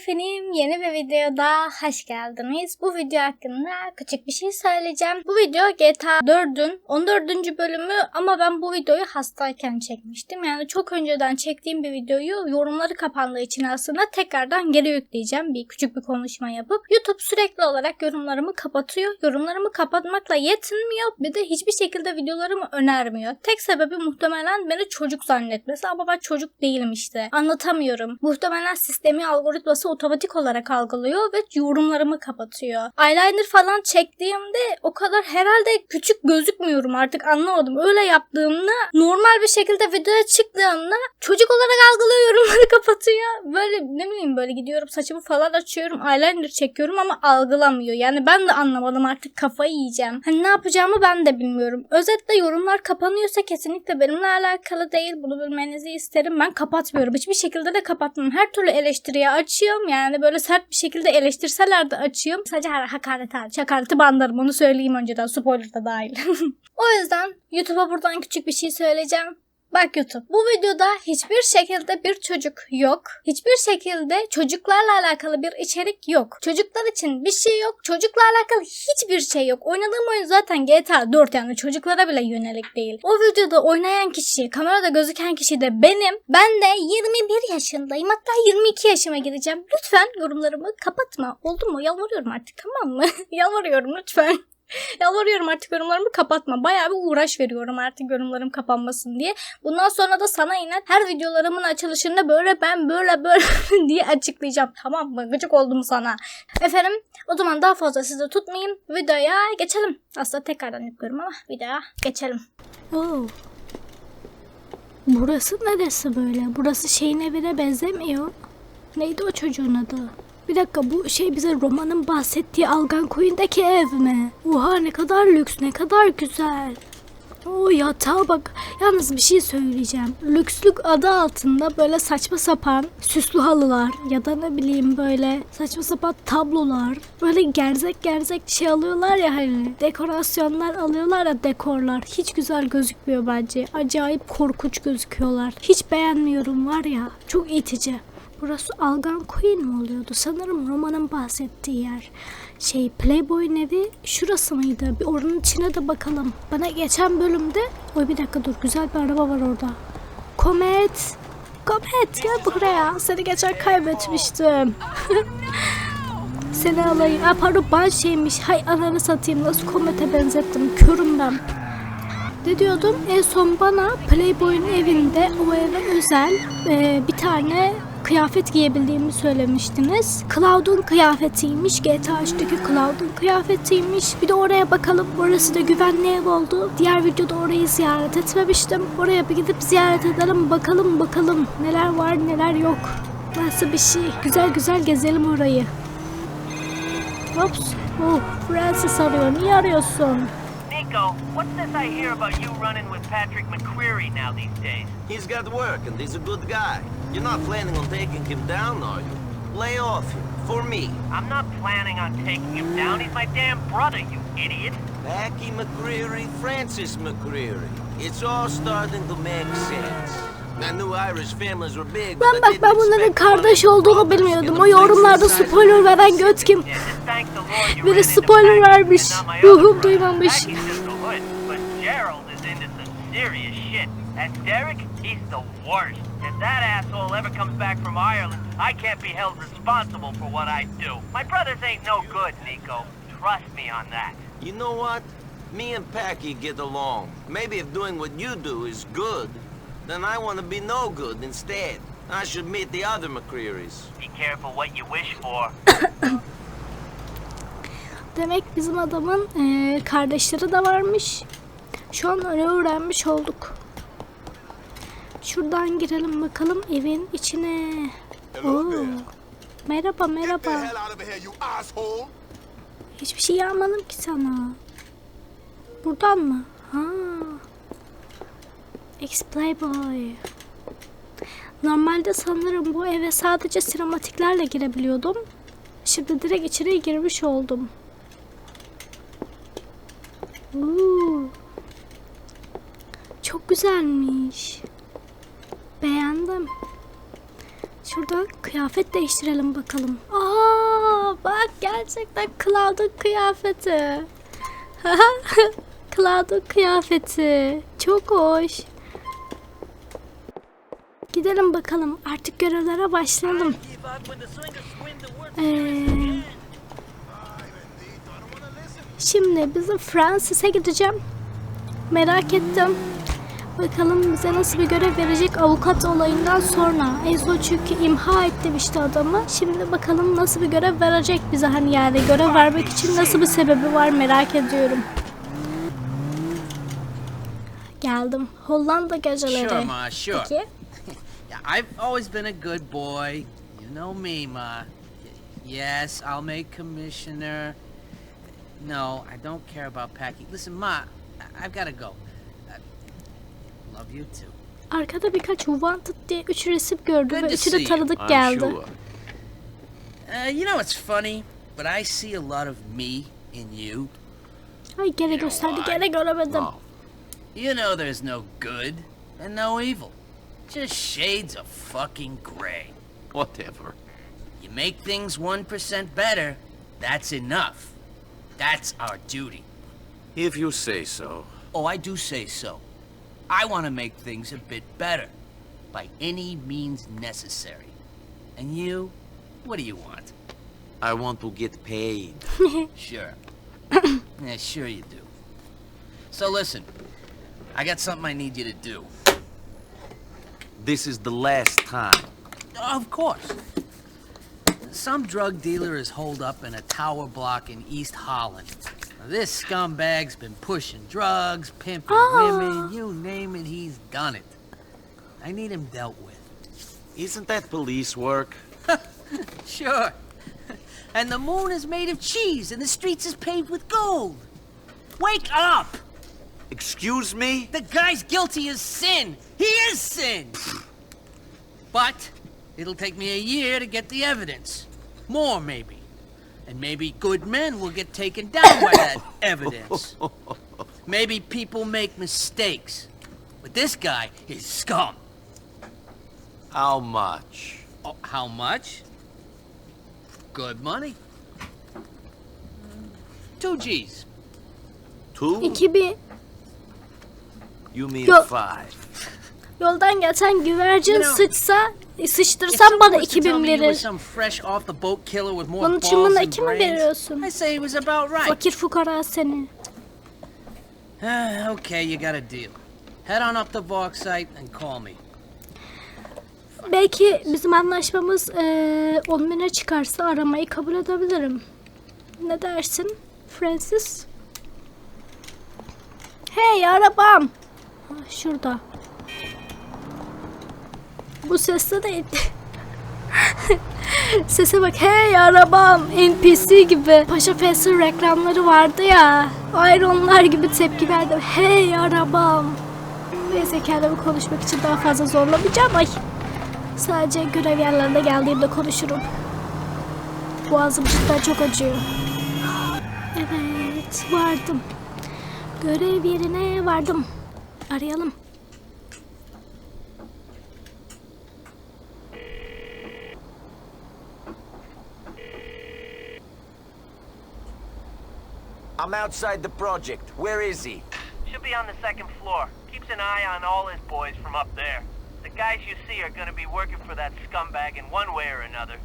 efendim yeni bir videoda hoş geldiniz. Bu video hakkında küçük bir şey söyleyeceğim. Bu video GTA 4'ün 14. bölümü ama ben bu videoyu hastayken çekmiştim. Yani çok önceden çektiğim bir videoyu yorumları kapandığı için aslında tekrardan geri yükleyeceğim. Bir küçük bir konuşma yapıp. YouTube sürekli olarak yorumlarımı kapatıyor. Yorumlarımı kapatmakla yetinmiyor. Bir de hiçbir şekilde videolarımı önermiyor. Tek sebebi muhtemelen beni çocuk zannetmesi ama ben çocuk değilim işte. Anlatamıyorum. Muhtemelen sistemi algoritması otomatik olarak algılıyor ve yorumlarımı kapatıyor. Eyeliner falan çektiğimde o kadar herhalde küçük gözükmüyorum artık anlamadım. Öyle yaptığımda normal bir şekilde videoya çıktığımda çocuk olarak algılıyor yorumları kapatıyor. Böyle ne bileyim böyle gidiyorum saçımı falan açıyorum eyeliner çekiyorum ama algılamıyor. Yani ben de anlamadım artık kafayı yiyeceğim. Hani ne yapacağımı ben de bilmiyorum. Özetle yorumlar kapanıyorsa kesinlikle benimle alakalı değil. Bunu bilmenizi isterim. Ben kapatmıyorum. Hiçbir şekilde de kapatmam. Her türlü eleştiriye açıyorum. Yani böyle sert bir şekilde eleştirseler de açıyorum. Sadece hakaret hariç. Hakareti bandarım. Onu söyleyeyim önceden. Spoiler da dahil. o yüzden YouTube'a buradan küçük bir şey söyleyeceğim. Bak YouTube. Bu videoda hiçbir şekilde bir çocuk yok. Hiçbir şekilde çocuklarla alakalı bir içerik yok. Çocuklar için bir şey yok. Çocukla alakalı hiçbir şey yok. Oynadığım oyun zaten GTA 4 yani çocuklara bile yönelik değil. O videoda oynayan kişi, kamerada gözüken kişi de benim. Ben de 21 yaşındayım. Hatta 22 yaşıma gireceğim. Lütfen yorumlarımı kapatma. Oldu mu? Yalvarıyorum artık tamam mı? Yalvarıyorum lütfen. Yalvarıyorum artık yorumlarımı kapatma. Bayağı bir uğraş veriyorum artık yorumlarım kapanmasın diye. Bundan sonra da sana inen her videolarımın açılışında böyle ben böyle böyle diye açıklayacağım. Tamam mı? Gıcık oldum sana. Efendim o zaman daha fazla sizi tutmayayım. Videoya geçelim. Aslında tekrardan yapıyorum ama videoya geçelim. Oo. Burası neresi böyle? Burası şeyin evine benzemiyor. Neydi o çocuğun adı? Bir dakika bu şey bize romanın bahsettiği Algan Queen'deki ev mi? Oha ne kadar lüks ne kadar güzel. O yatağa bak. Yalnız bir şey söyleyeceğim. Lükslük adı altında böyle saçma sapan süslü halılar ya da ne bileyim böyle saçma sapan tablolar. Böyle gerzek gerzek şey alıyorlar ya hani. Dekorasyonlar alıyorlar ya dekorlar. Hiç güzel gözükmüyor bence. Acayip korkunç gözüküyorlar. Hiç beğenmiyorum var ya. Çok itici. Burası Algan Queen mi oluyordu? Sanırım romanın bahsettiği yer. Şey Playboy'un evi şurası mıydı? Bir oranın içine de bakalım. Bana geçen bölümde... Oy bir dakika dur güzel bir araba var orada. Komet. Komet gel buraya. Seni geçen kaybetmiştim. Seni alayım. Ha, pardon ben şeymiş. Hay ananı satayım. Nasıl komete benzettim. Körüm ben. Ne diyordum? En son bana Playboy'un evinde o eve özel e, bir tane kıyafet giyebildiğimi söylemiştiniz. Cloud'un kıyafetiymiş. GTA 3'teki Cloud'un kıyafetiymiş. Bir de oraya bakalım. Orası da güvenli ev oldu. Diğer videoda orayı ziyaret etmemiştim. Oraya bir gidip ziyaret edelim. Bakalım bakalım neler var neler yok. Nasıl bir şey. Güzel güzel gezelim orayı. Ops. Oh, Francis arıyor. Niye arıyorsun? Nico, what's this I hear about you running with Patrick McCreary now these days? He's got work and he's a good guy. You're not planning on taking him down, are you? Lay off him. For me. I'm not planning on taking him down. He's my damn brother, you idiot. Packy McCreary, Francis McCreary. It's all starting to make sense. I knew Irish families were big, but Lan I bak didn't ben bunların expect kardeş olduğunu and bilmiyordum. O yorumlarda spoiler veren göt kim? Yeah, just thank the Lord you Biri into spoiler Patrick vermiş. not my Ruhum brother. duymamış. Packy's just a hood, but Gerald is into some serious And Derek, he's the worst. If that asshole ever comes back from Ireland, I can't be held responsible for what I do. My brothers ain't no good, Nico. Trust me on that. You know what? Me and Packy get along. Maybe if doing what you do is good, then I want to be no good instead. I should meet the other McCrearys. Be careful what you wish for. Demek bizim adamın eee, kardeşleri de varmış. Şu an öyle öğrenmiş olduk. Şuradan girelim bakalım evin içine. Oo. Merhaba merhaba. Hiçbir şey yapmadım ki sana. Buradan mı? Ha. Ex-Playboy. Normalde sanırım bu eve sadece sinematiklerle girebiliyordum. Şimdi direkt içeriye girmiş oldum. Oo. Çok güzelmiş. Beğendim. Şurada kıyafet değiştirelim bakalım. Aa, bak gerçekten Cloud'un kıyafeti. Cloud'un kıyafeti. Çok hoş. Gidelim bakalım. Artık görevlere başlayalım. Ee, şimdi bizim Fransız'a gideceğim. Merak ettim. Bakalım bize nasıl bir görev verecek avukat olayından sonra. En son çünkü imha etmişti adamı. Şimdi bakalım nasıl bir görev verecek bize hani yani görev vermek için nasıl bir sebebi var merak ediyorum. Geldim. Hollanda geceleri. Sure, Ma, sure. Peki. Yeah, I've always been a good boy. You know me, Ma. Yes, I'll make commissioner. No, I don't care about packing. Listen, Ma, I've got to go. I love you too. Arkada birkaç wanted diye üç resim gördüm Good ve to üçü see de you. tanıdık I'm geldi. sure. Uh, you know, it's funny, but I see a lot of me in you. Ay gene gösterdi gene göremedim. Oh, You know there's no good and no evil. Just shades of fucking gray. whatever. You make things 1% better, that's enough. That's our duty. If you say so. Oh, I do say so. I want to make things a bit better, by any means necessary. And you, what do you want? I want to get paid. Sure. yeah, sure you do. So listen, I got something I need you to do. This is the last time. Of course. Some drug dealer is holed up in a tower block in East Holland. Now, this scumbag's been pushing drugs, pimping Oh. women, you name it, he's done it. I need him dealt with. Isn't that police work? Sure. And the moon is made of cheese, and the streets is paved with gold. Wake up! Excuse me? The guy's guilty as sin. He is sin. But it'll take me a year to get the evidence. More, maybe. And maybe good men will get taken down by that evidence. Maybe people make mistakes. But this guy is scum. How much? Oh, how much? Good money. Two G's. Two? 2000 You mean Yo- five? yoldan geçen güvercin You know, sıçsa If sıçtırsan someone bana was to 2000 tell me you were verir. balls çımına than iki mi brains, veriyorsun? Fakir fukara seni. Ah, okay, you got a deal. Head on up to site and call me. Belki bizim anlaşmamız eee 10 bine çıkarsa aramayı kabul edebilirim. Ne dersin Francis? Hey arabam. Ha, şurada. Bu sesle de. Sese bak hey arabam NPC gibi. Paşa Fess'in reklamları vardı ya Aynı onlar gibi tepki verdim hey arabam. Neyse kendimi konuşmak için daha fazla zorlamayacağım. Ay Sadece görev yerlerine geldiğimde konuşurum. Boğazım cidden çok acıyor. Evet vardım. Görev yerine vardım. Arayalım I'm outside the project. Where is he? Should be on the second floor. Keeps an eye on all his boys from up there. The guys you see are gonna be working for that scumbag in one way or another.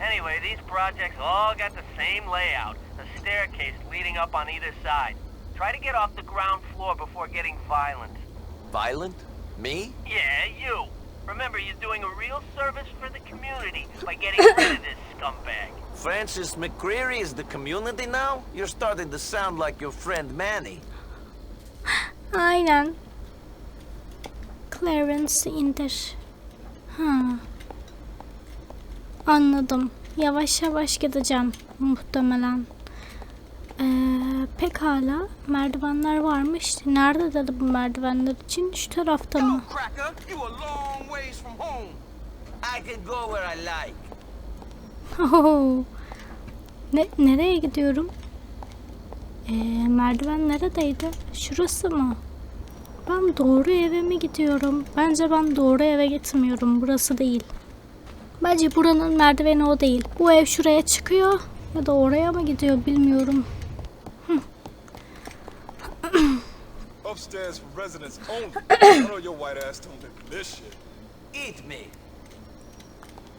Anyway, these projects all got the same layout. A staircase leading up on either side. Try to get off the ground floor before getting violent. Violent? Me? Yeah, you. Remember, you're doing a real service for the community by getting rid of this scumbag. Francis McCreary is the community now? You're starting to sound like your friend Manny. Aynen. Clarence indir. Ha. Anladım. Yavaş yavaş gideceğim muhtemelen. Ee, pekala. Merdivenler varmış. Nerede dedi bu merdivenler için? Şu tarafta mı? Cracker, you a long ways from home. I can go where I like. Oho. Ne, nereye gidiyorum? Ee, merdiven neredeydi? Şurası mı? Ben doğru eve mi gidiyorum? Bence ben doğru eve gitmiyorum. Burası değil. Bence buranın merdiveni o değil. Bu ev şuraya çıkıyor ya da oraya mı gidiyor bilmiyorum. Upstairs for residents only. I know your white ass don't live this shit. Eat me.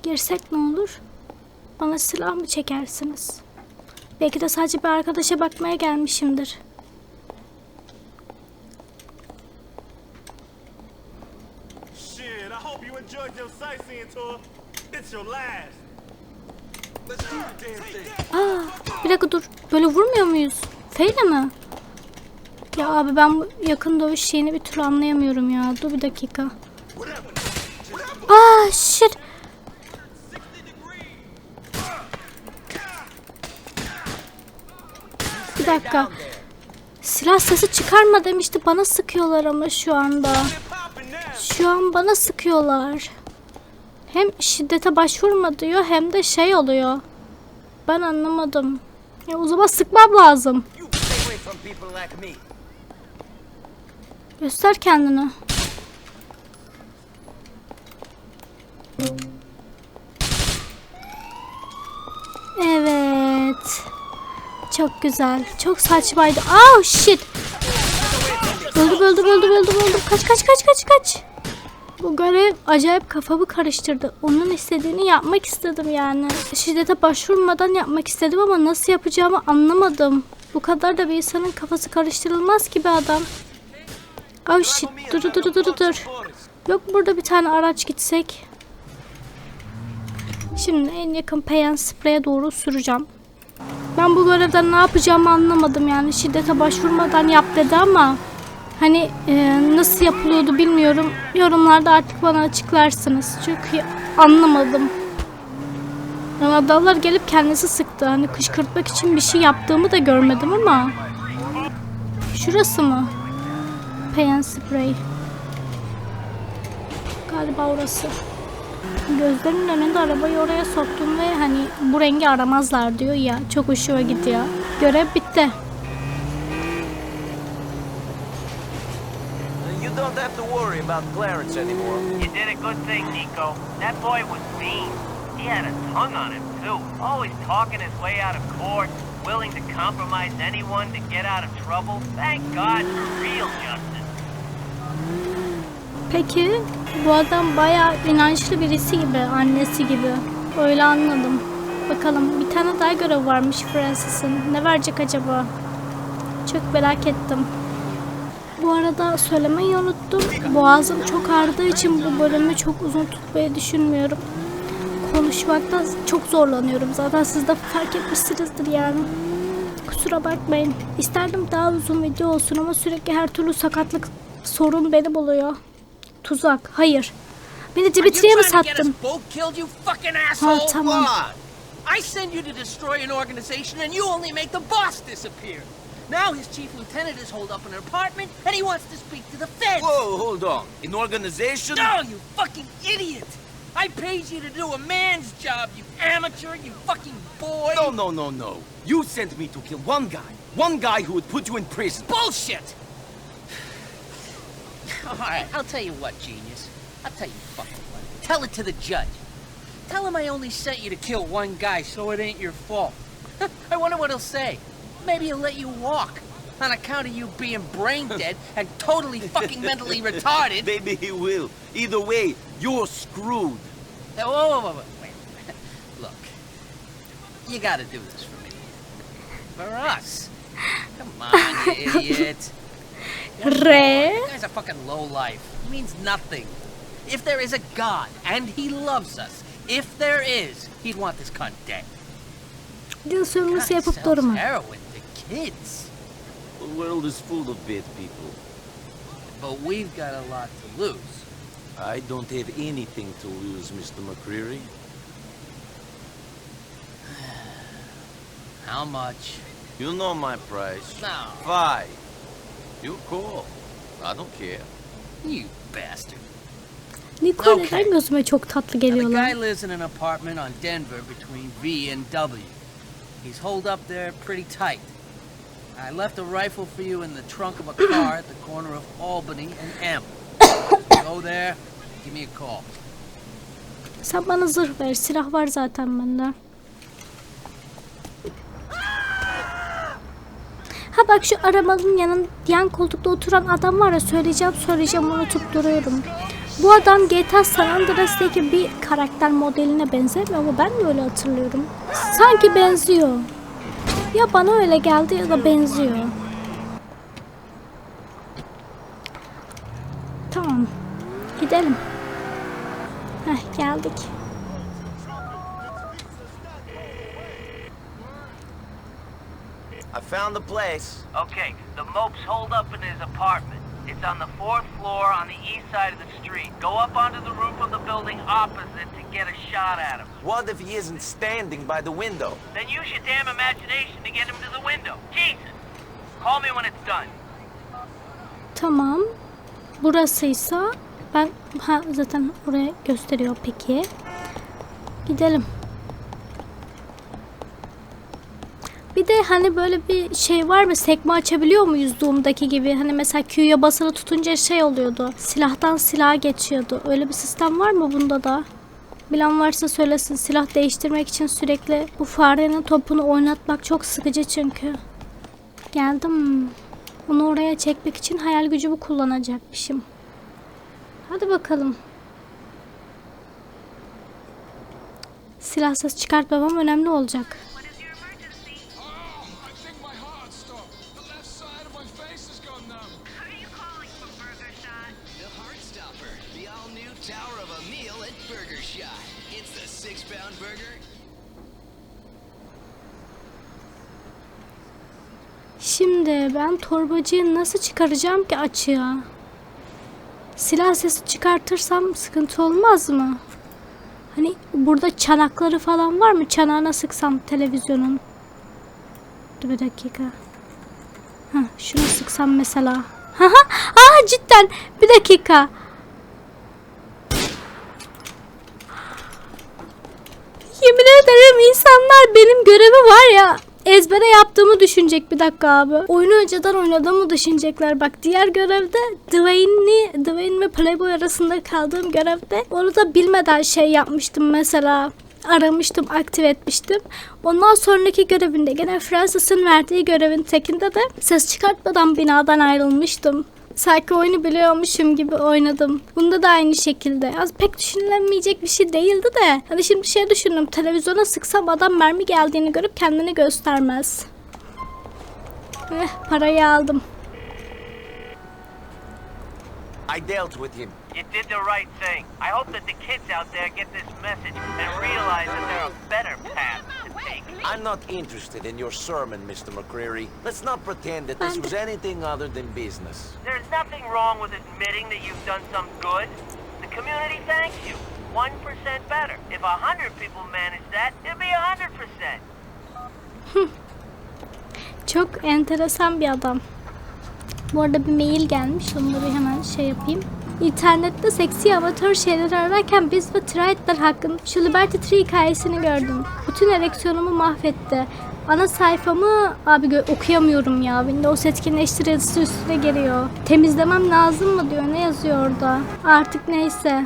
Girsek ne olur? Bana silah mı çekersiniz? Belki de sadece bir arkadaşa bakmaya gelmişimdir. Shit, I hope you enjoyed your sightseeing tour. It's your last. Let's do the damn thing. Aa, bir dakika dur. Böyle vurmuyor muyuz? Feyle mi? Ya abi ben bu yakın dövüş şeyini bir türlü anlayamıyorum ya. Dur bir dakika. Aa shit. Dakika. Silah sesi çıkarma demişti. Bana sıkıyorlar ama şu anda. Şu an bana sıkıyorlar. Hem şiddete başvurma diyor hem de şey oluyor. Ben anlamadım. Ya o zaman sıkmam lazım. Göster kendini. Evet. Çok güzel. Çok saçmaydı. Oh shit. Öldüm öldüm öldüm öldüm öldüm. Kaç kaç kaç kaç kaç. Bu görev acayip kafamı karıştırdı. Onun istediğini yapmak istedim yani. Şiddete başvurmadan yapmak istedim ama nasıl yapacağımı anlamadım. Bu kadar da bir insanın kafası karıştırılmaz ki bir adam. Oh shit. Dur dur dur dur dur. Yok burada bir tane araç gitsek. Şimdi en yakın peyen spreye doğru süreceğim. Ben bu görevden ne yapacağımı anlamadım yani. Şiddete başvurmadan yap dedi ama hani e, nasıl yapılıyordu bilmiyorum. Yorumlarda artık bana açıklarsınız. Çünkü anlamadım. Yani adamlar gelip kendisi sıktı. Hani kışkırtmak için bir şey yaptığımı da görmedim ama. Şurası mı? Payan sprey. Galiba orası. Gözlerinin önünde arabayı oraya soktum ve hani bu rengi aramazlar diyor ya. Çok hoşuma gidiyor. Görev bitti. You don't have to worry about Clarence anymore. You did a good thing, Nico. That boy was mean. He had a tongue on him, too. Always talking his way out of court, willing to compromise anyone to get out of trouble. Thank God for real justice. Peki bu adam bayağı inançlı birisi gibi, annesi gibi. Öyle anladım. Bakalım bir tane daha görev varmış Francis'in. Ne verecek acaba? Çok merak ettim. Bu arada söylemeyi unuttum. Boğazım çok ağrıdığı için bu bölümü çok uzun tutmayı düşünmüyorum. Konuşmakta çok zorlanıyorum. Zaten siz de fark etmişsinizdir yani. Kusura bakmayın. İsterdim daha uzun video olsun ama sürekli her türlü sakatlık sorun beni buluyor. Tuzak. Hayır. Beni Are you Dimitri'ye mi get us sattın? both killed, you fucking asshole? tamam. What? I send you to destroy an organization and you only make the boss disappear. Now his chief lieutenant is holed up in an apartment and he wants to speak to the feds. Whoa, hold on. An organization? No, you fucking idiot! I paid you to do a man's job, you amateur, you fucking boy! No, no, no, no. You sent me to kill one guy. One guy who would put you in prison. Bullshit! Alright, I'll tell you what, genius. I'll tell you fucking what. Tell it to the judge. Tell him I only sent you to kill one guy, so it ain't your fault. I wonder what he'll say. Maybe he'll let you walk. On account of you being brain dead and totally fucking mentally retarded. Maybe he will. Either way, you're screwed. Whoa, whoa, whoa, whoa, wait. Look, you gotta do this for me. For us. Come on, you idiot. Re. You guy's a fucking lowlife. He means nothing. If there is a God, and he loves us, if there is, he'd want this cunt dead. Dil sömürüsü God yapıp sells durma. heroin to kids. The world is full of bad people. But we've got a lot to lose. I don't have anything to lose, Mr. McCreary. How much? You know my price. No. Five. You call. I don't care. You bastard. Nicole Okay. neden gözüme çok tatlı Now, the geliyorlar? guy lives in an apartment on Denver between V and W. He's holed up there pretty tight. I left a rifle for you in the trunk of a car at the corner of Albany and M. Go there, give me a call. Sen bana zırh ver. Silah var zaten bende. Ha bak şu arabanın yanın yan koltukta oturan adam var ya söyleyeceğim söyleyeceğim unutup duruyorum. Bu adam GTA San Andreas'taki bir karakter modeline benzemiyor ama ben de öyle hatırlıyorum. Sanki benziyor. Ya bana öyle geldi ya da benziyor. Tamam. Gidelim. Heh geldik. Found the place. Okay, the mope's holed up in his apartment. It's on the fourth floor on the east side of the street. Go up onto the roof of the building opposite to get a shot at him. What if he isn't standing by the window? Then use your damn imagination to get him to the window. Jesus! Call me when it's done. Tamam. Burasıysa ben ha zaten oraya gösteriyor peki. Gidelim. Bir de hani böyle bir şey var mı? Sekme açabiliyor muyuz Doom'daki gibi? Hani mesela Q'ya basılı tutunca şey oluyordu. Silahtan silaha geçiyordu. Öyle bir sistem var mı bunda da? Bilen varsa söylesin. Silah değiştirmek için sürekli bu farenin topunu oynatmak çok sıkıcı çünkü. Geldim. Onu oraya çekmek için hayal gücümü kullanacakmışım. Hadi bakalım. Silah ses çıkartmamam önemli olacak. Ben torbacıyı nasıl çıkaracağım ki açığa? Silah sesi çıkartırsam sıkıntı olmaz mı? Hani burada çanakları falan var mı? Çanağına sıksam televizyonun. Dur bir dakika. Heh, şunu sıksam mesela. Aa cidden. Bir dakika. Yemin ederim insanlar benim görevi var ya ezbere yaptığımı düşünecek bir dakika abi. Oyunu önceden oynadığımı düşünecekler. Bak diğer görevde Dwayne'i, Dwayne ve Playboy arasında kaldığım görevde onu da bilmeden şey yapmıştım mesela. Aramıştım, aktif etmiştim. Ondan sonraki görevinde gene Francis'ın verdiği görevin tekinde de ses çıkartmadan binadan ayrılmıştım. Sanki oyunu biliyormuşum gibi oynadım. Bunda da aynı şekilde. Az pek düşünülemeyecek bir şey değildi de. Hani şimdi şey düşündüm. Televizyona sıksam adam mermi geldiğini görüp kendini göstermez. Eh, parayı aldım. I dealt with him. You did the right thing. I hope that the kids out there get this message and realize that there are better paths to take. I'm not interested in your sermon, Mr. McCreary. Let's not pretend that this was anything other than business. There's nothing wrong with admitting that you've done some good. The community thanks you. 1% better. If a 100 people manage that, it'll be a 100%. Çok enteresan bir adam. Bu arada bir mail gelmiş. Onu da bir hemen şey yapayım. İnternette seksi amatör şeyler ararken biz ve Triad'lar hakkında şu Liberty Tree hikayesini gördüm. Bütün ereksiyonumu mahvetti. Ana sayfamı abi okuyamıyorum ya. Windows etkinleştir yazısı üstüne geliyor. Temizlemem lazım mı diyor. Ne yazıyor orada? Artık neyse.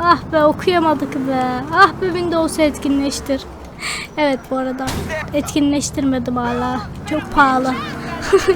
Ah be okuyamadık be. Ah be Windows etkinleştir. evet bu arada etkinleştirmedim hala. Çok pahalı.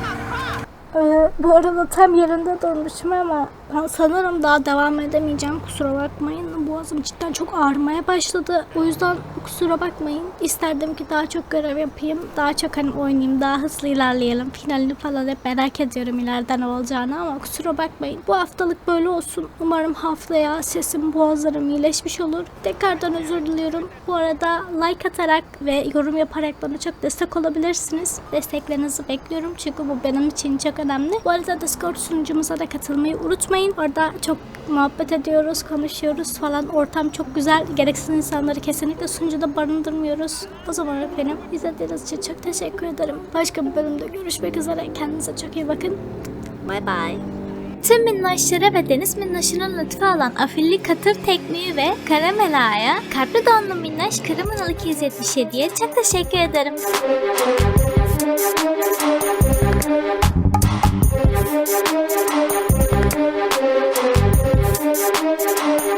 Ee, bu arada tam yerinde durmuşum ama sanırım daha devam edemeyeceğim. Kusura bakmayın. Boğazım cidden çok ağrımaya başladı. O yüzden kusura bakmayın. İsterdim ki daha çok görev yapayım. Daha çok hani oynayayım. Daha hızlı ilerleyelim. Finalini falan hep merak ediyorum ileride ne olacağını ama kusura bakmayın. Bu haftalık böyle olsun. Umarım haftaya sesim, boğazlarım iyileşmiş olur. Tekrardan özür diliyorum. Bu arada like atarak ve yorum yaparak bana çok destek olabilirsiniz. Desteklerinizi bekliyorum çünkü bu benim için çok önemli. Bu arada Discord sunucumuza da katılmayı unutmayın unutmayın. Orada çok muhabbet ediyoruz, konuşuyoruz falan. Ortam çok güzel. Gereksiz insanları kesinlikle sunucuda barındırmıyoruz. O zaman efendim izlediğiniz için çok teşekkür ederim. Başka bir bölümde görüşmek üzere. Kendinize çok iyi bakın. Bay bay. Tüm minnoşlara ve deniz minnoşuna lütfu alan afilli katır tekniği ve karamelaya kalpli donlu minnoş kırımın 277'ye çok teşekkür ederim. Müzik Thank you.